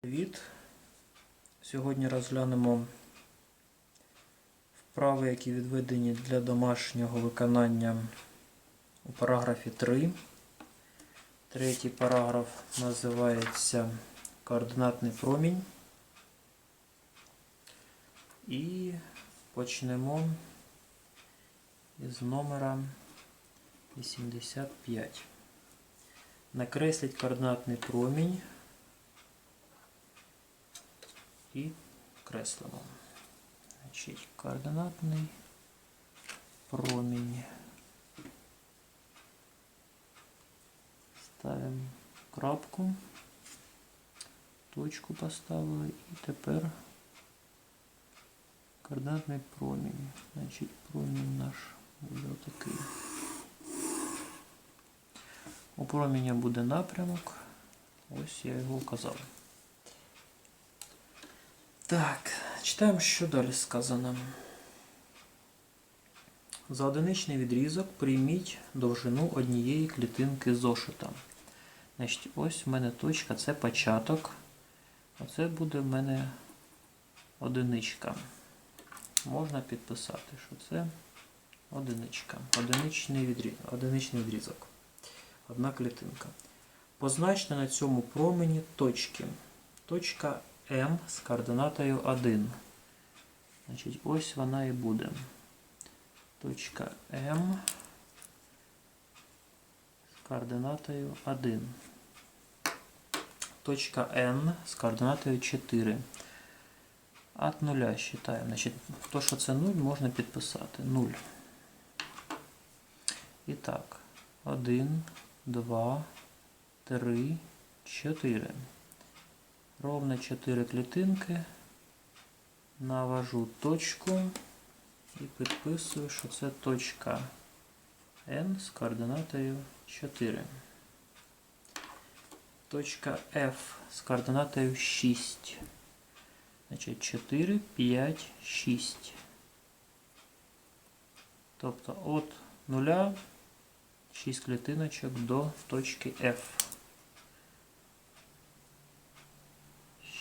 Привіт! Сьогодні розглянемо вправи, які відведені для домашнього виконання у параграфі 3. Третій параграф називається Координатний промінь. І почнемо із номера 85. Накресліть координатний промінь і креслимо. Значить, координатний промінь. Ставимо крапку, точку поставили і тепер координатний промінь. Значить, промінь наш буде отакий. У проміння буде напрямок. Ось я його вказав. Так, читаємо, що далі сказано. За одиничний відрізок прийміть довжину однієї клітинки зошита. Значить, ось в мене точка, це початок. Оце буде в мене одиничка. Можна підписати, що це одиничка. Одиничний відрізок. Одиничний відрізок. Одна клітинка. Позначте на цьому промені точки. Точка М з координатою 1. Значить, ось вона і буде. Точка М з координатою 1. Точка N з координатою 4. От нуля считаємо. Значить, то, що це 0, можна підписати. 0. І так, 1, 2, 3, 4. Ровно 4 клітинки. Навожу точку і підписую, що це точка N з координатою 4. Точка F з координатою 6. Значить 4, 5, 6. Тобто от 0 6 клітиночок до точки F.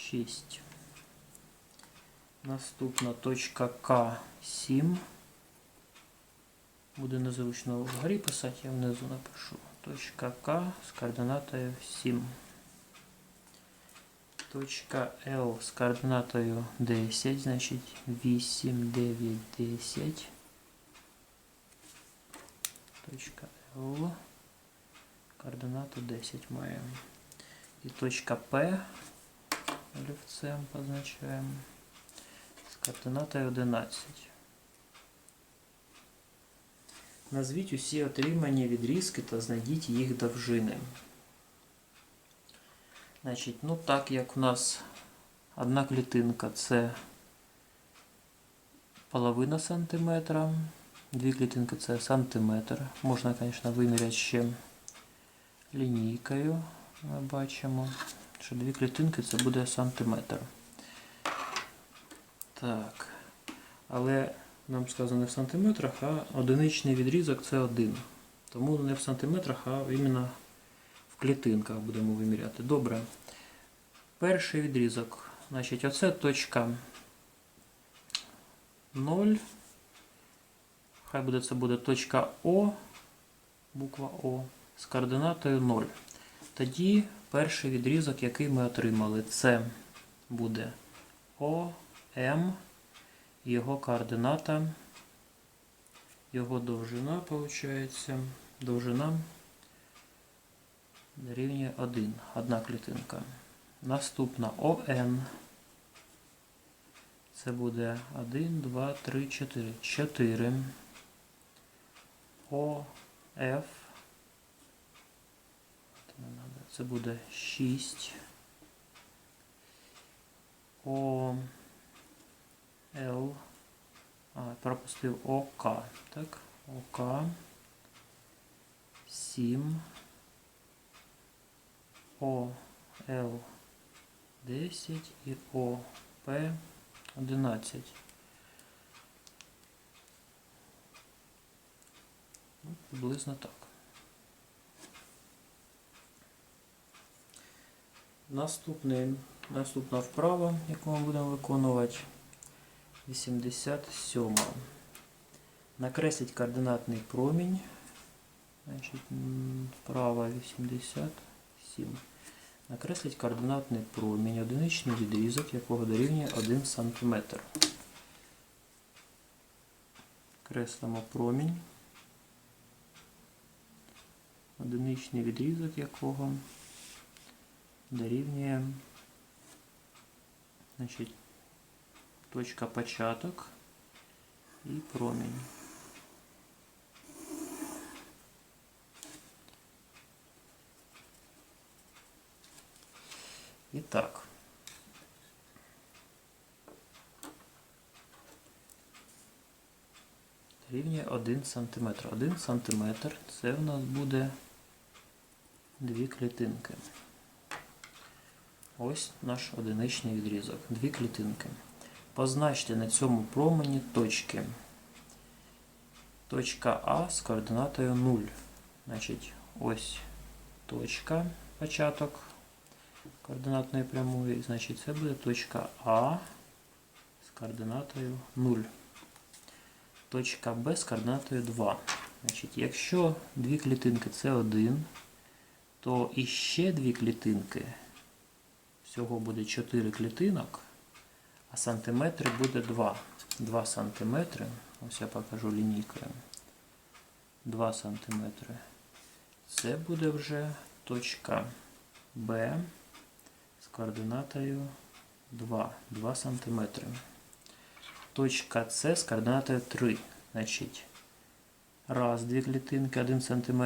6. Наступна точка К7. Буде незручно вгорі писати, я внизу напишу. Точка К з координатою 7. Точка Л з координатою 10, значить 8, 9, 10. Точка Л. Координату 10 маємо. І точка П олівцем позначаємо з координатою 11. Назвіть усі отримані відрізки та знайдіть їх довжини. Значить, ну так як у нас одна клітинка це половина сантиметра, дві клітинки це сантиметр. Можна, звісно, виміряти ще лінійкою. Ми бачимо що дві клітинки це буде сантиметр. Так. Але нам сказано не в сантиметрах, а одиничний відрізок це один. Тому не в сантиметрах, а іменно в клітинках будемо виміряти. Добре. Перший відрізок. Значить, оце точка 0. Хай буде це буде точка О, буква О, з координатою 0. Тоді перший відрізок, який ми отримали, це буде ОМ, його координата, його довжина, виходить, довжина дорівнює 1, одна клітинка. Наступна ОН. Це буде 1, 2, 3, 4. 4. ОФ це буде 6. О Л. А, пропустив ОК. Так, ОК. 7. О Л 10 і ОП 11. Ну, приблизно так. Наступний, наступна вправа, яку ми будемо виконувати. 87. Накресліть координатний промінь. Значить, вправа 87. Накресліть координатний промінь, одиничний відрізок, якого дорівнює 1 см. Креслимо промінь. Одиничний відрізок якого дорівнює значить, точка початок і промінь. І так. Рівня 1 см. 1 см це в нас буде дві клітинки. Ось наш одиничний відрізок. Дві клітинки. Позначте на цьому промені точки. Точка А з координатою 0. Значить, ось точка, початок координатної прямої. Значить, це буде точка А з координатою 0. Точка Б з координатою 2. Значить, якщо дві клітинки це 1, то іще дві клітинки, всього буде 4 клітинок, а сантиметри буде 2. 2 сантиметри, ось я покажу лінійкою. 2 сантиметри. Це буде вже точка Б з координатою 2. 2 сантиметри. Точка С з координатою 3. Значить, раз, дві клітинки, 1 см.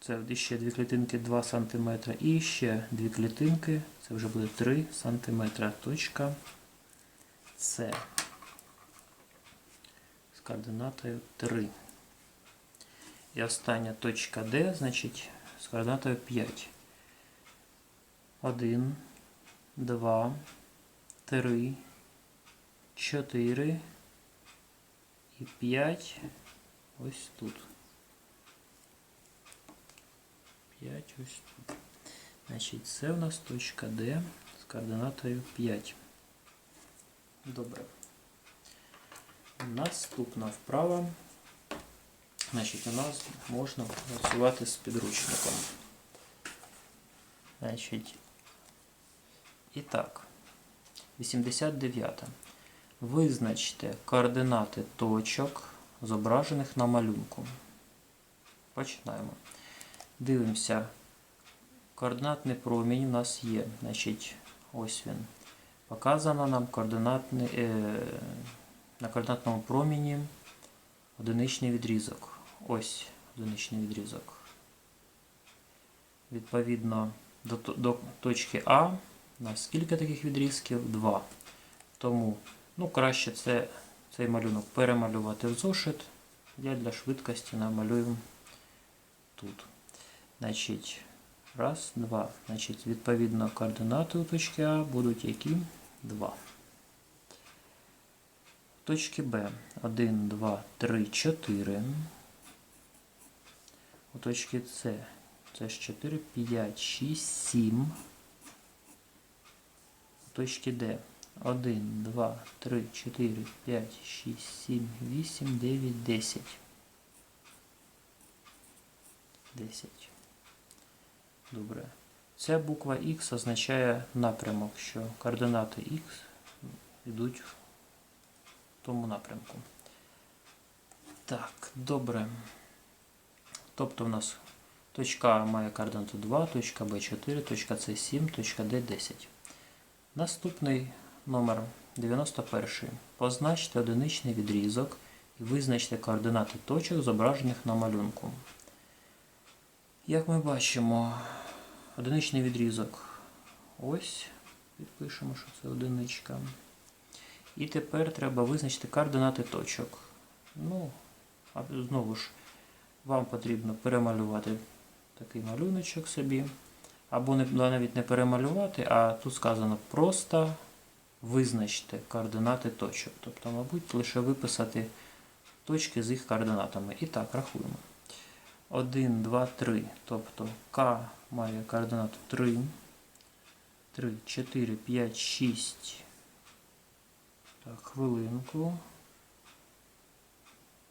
Це ще дві клітинки 2 см. І ще дві клітинки, це вже буде 3 см. Точка С з координатою 3. І остання точка Д, значить, з координатою 5. 1, 2, 3, 4 і 5 ось тут. 5 ось тут. Значить, це у нас точка D з координатою 5. Добре. Наступна вправа. Значить, у нас можна працювати з підручником. Значить, і так, 89. Визначте координати точок, зображених на малюнку. Починаємо. Дивимося. Координатний промінь у нас є. Значить, ось він. Показано нам координатний, е, на координатному проміні одиничний відрізок. Ось одиничний відрізок. Відповідно до, до точки А у нас скільки таких відрізків? Два. Тому ну, краще це, цей малюнок перемалювати в зошит. Я для швидкості намалюю тут. Значить, раз, два. Значить, відповідно, координати у точки А будуть які? Два. Точки Б 1, 2, 3, 4. У точки С це ж 4, 5, 6, 7. У точки Д 1, 2, 3, 4, 5, 6, 7, 8, 9, 10. 10. Добре. Ця буква Х означає напрямок, що координати Х йдуть в тому напрямку. Так, добре. Тобто в нас точка А має координату 2, точка Б 4, точка С 7, точка Д 10. Наступний номер 91. Позначте одиничний відрізок і визначте координати точок, зображених на малюнку. Як ми бачимо, одиничний відрізок. Ось, підпишемо, що це одиничка. І тепер треба визначити координати точок. Ну, а знову ж, вам потрібно перемалювати такий малюночок собі. Або навіть не перемалювати, а тут сказано просто визначте координати точок. Тобто, мабуть, лише виписати точки з їх координатами. І так, рахуємо. 1, 2, 3. Тобто К має координату 3, 3, 4, 5, 6. Так, хвилинку.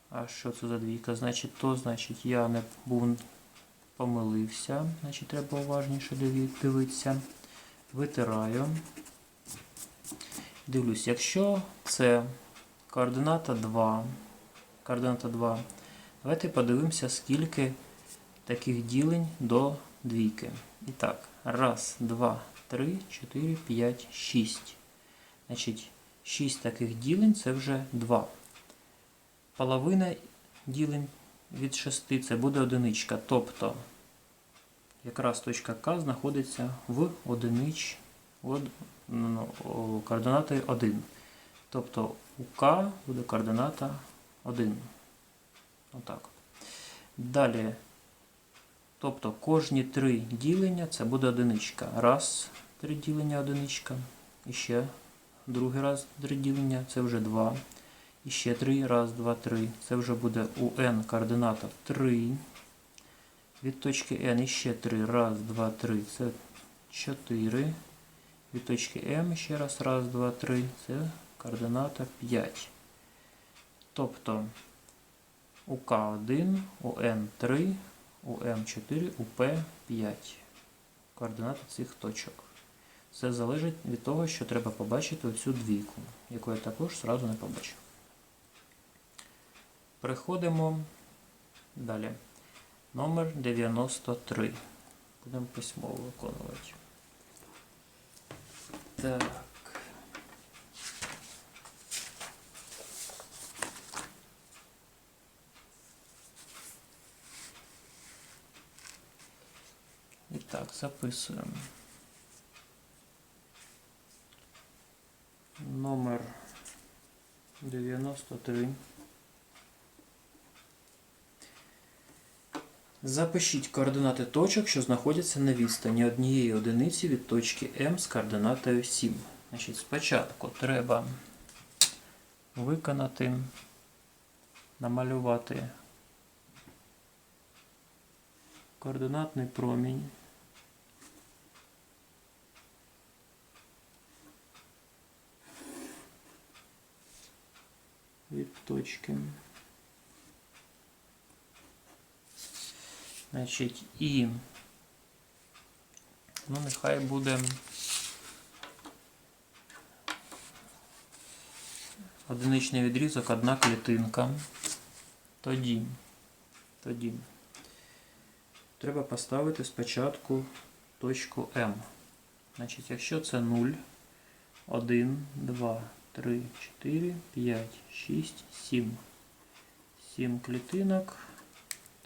А що це за двійка? Значить, то, значить, я не був помилився. Значить, треба уважніше дивитися. Витираю. Дивлюсь, якщо це координата 2, координата 2, давайте подивимося, скільки таких ділень до двійки. І так, раз, два, три, чотири, п'ять, шість. Значить, 6 таких ділень це вже 2. Половина ділень від 6 це буде одиничка. Тобто якраз точка К знаходиться в одинич од, ну, координати 1. Тобто у К буде координата 1. Отак. Далі. Тобто кожні три ділення це буде одиничка. Раз, три ділення одиничка. І ще другий раз три ділення це вже 2. І ще 3, раз, два, три. Це вже буде у n координата 3. Від точки n іще 3, раз, два, три. Це 4. Від точки m ще раз, раз, два, три. Це координата 5. Тобто у К1, у N3, у М4, у П5. Координати цих точок. Це залежить від того, що треба побачити оцю двійку, яку я також зразу не побачив. Переходимо далі. Номер 93. Будемо письмово виконувати. Так. І так, записуємо. Номер 93. Запишіть координати точок, що знаходяться на відстані однієї одиниці від точки М з координатою 7. Значить, спочатку треба виконати, намалювати координатний промінь. Від точки. Значить, і ну, нехай буде одиничний відрізок, одна клітинка. Тоді, тоді треба поставити спочатку точку М. Значить, якщо це 0, 1, 2, 3, 4, 5, 6, 7. 7 клітинок.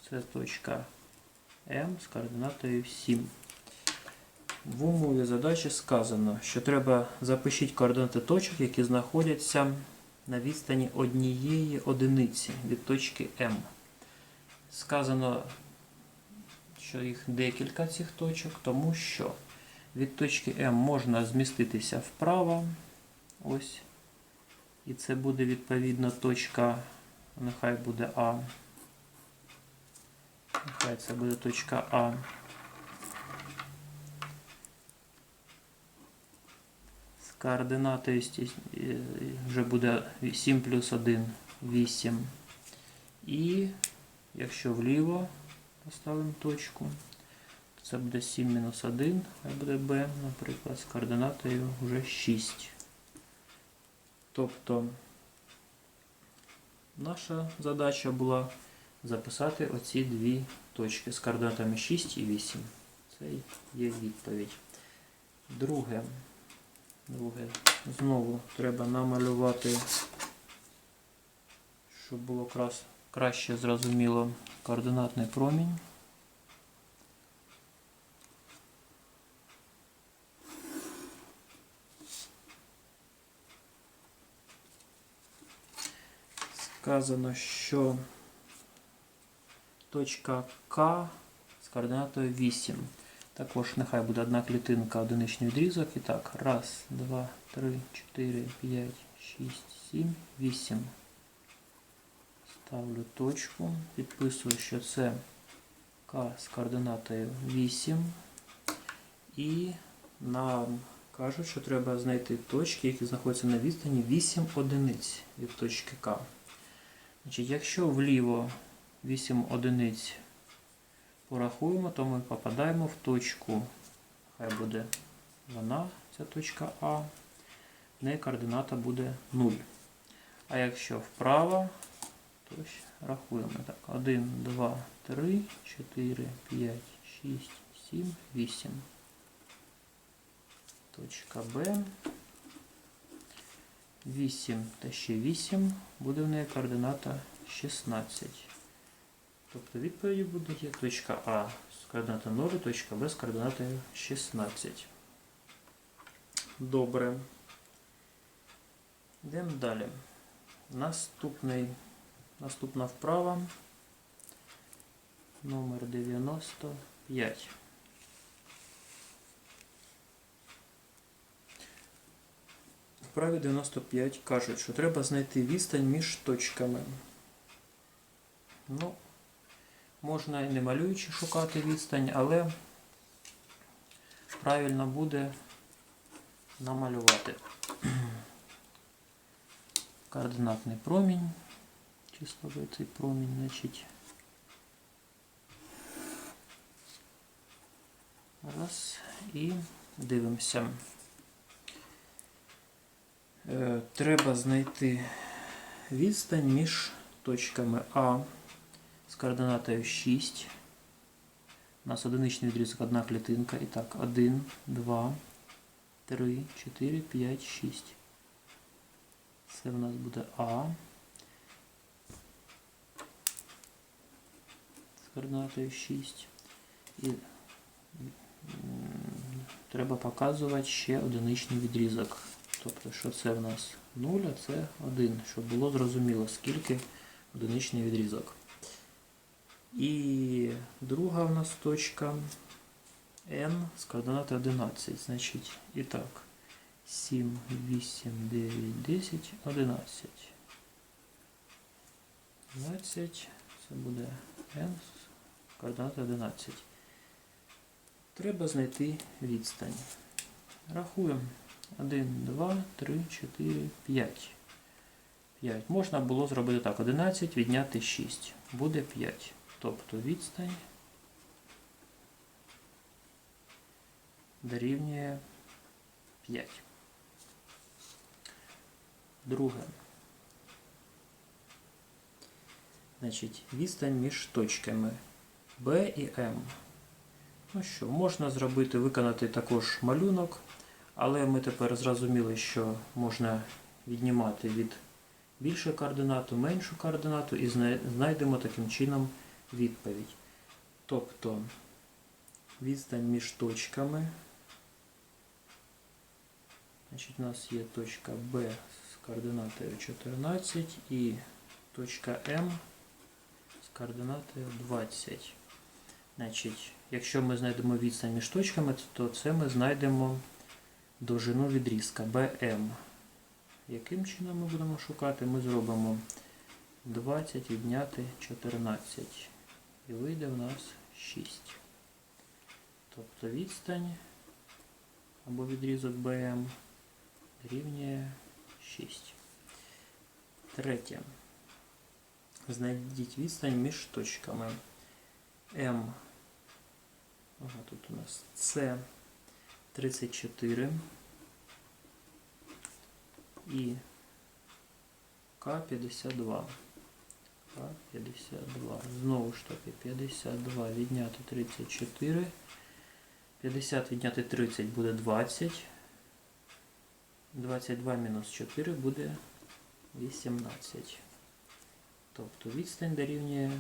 Це точка М з координатою 7. В умові задачі сказано, що треба запишіть координати точок, які знаходяться на відстані однієї одиниці від точки М. Сказано, що їх декілька цих точок, тому що від точки М можна зміститися вправо. Ось. І це буде відповідно точка, нехай буде А. Нехай це буде точка А. З координатою вже буде 7 плюс 1, 8. І якщо вліво поставимо точку, то це буде 7 мінус 1, хай буде Б, наприклад, з координатою вже 6. Тобто наша задача була записати оці дві точки з координатами 6 і 8. Це є відповідь. Друге. Друге. Знову треба намалювати, щоб було краще зрозуміло координатний промінь. Сказано, що точка К з координатою 8. Також нехай буде одна клітинка, одиничний відрізок. І так, раз, два, три, чотири, п'ять, шість, сім, вісім. Ставлю точку, підписую, що це К з координатою 8. І нам кажуть, що треба знайти точки, які знаходяться на відстані 8 одиниць від точки К. Значить, якщо вліво 8 одиниць порахуємо, то ми попадаємо в точку, хай буде вона, ця точка А, в неї координата буде 0. А якщо вправо, то рахуємо так. 1, 2, 3, 4, 5, 6, 7, 8. Точка Б. 8 та ще 8 буде в неї координата 16. Тобто відповідь буде є точка А з координатою 0, точка Б з координатою 16. Добре. Йдемо далі. Наступний, наступна вправа номер 95. Вправі 95 кажуть, що треба знайти відстань між точками. Ну, можна і не малюючи шукати відстань, але правильно буде намалювати координатний промінь, числовий цей промінь, значить. Раз і дивимося. Е, Треба знайти відстань між точками А з координатою 6. У нас одиничний відрізок, одна клітинка. І так, 1, 2, 3, 4, 5, 6. Це в нас буде А. З координатою 6. І треба показувати ще одиничний відрізок. Тобто, що це в нас 0, а це 1, щоб було зрозуміло, скільки одиничний відрізок. І друга в нас точка n з координати 11. Значить, і так, 7, 8, 9, 10, 11. 12, це буде n з координати 11. Треба знайти відстань. Рахуємо. 1, 2, 3, 4, 5. 5. Можна було зробити так. 11 відняти 6. Буде 5. Тобто відстань дорівнює 5. Друге. Значить, відстань між точками B і M. Ну що, можна зробити, виконати також малюнок, але ми тепер зрозуміли, що можна віднімати від більшої координату, меншу координату і знайдемо таким чином відповідь. Тобто відстань між точками. Значить, у нас є точка B з координатою 14 і точка М з координатою 20. Значить, якщо ми знайдемо відстань між точками, то це ми знайдемо довжину відрізка BM. Яким чином ми будемо шукати? Ми зробимо 20 відняти 14. І вийде в нас 6. Тобто відстань або відрізок BM дорівнює 6. Третє. Знайдіть відстань між точками. М. Ага, тут у нас С 34 і К 52. К 52. Знову ж таки 52 відняти 34. 50 відняти 30 буде 20. 22 мінус 4 буде 18. Тобто відстань дорівнює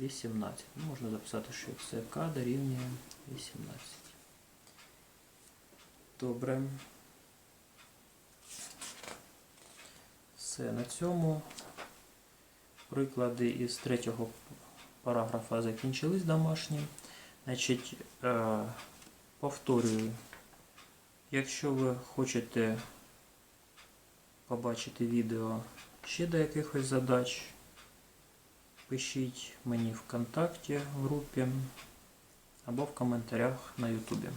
18. Ну, Можна записати, що це К дорівнює 18. Добре. Все, на цьому приклади із третього параграфа закінчились домашні. Значить, е, повторюю, якщо ви хочете побачити відео ще до якихось задач, Пишіть мені ВКонтакті в групі або в коментарях на Ютубі.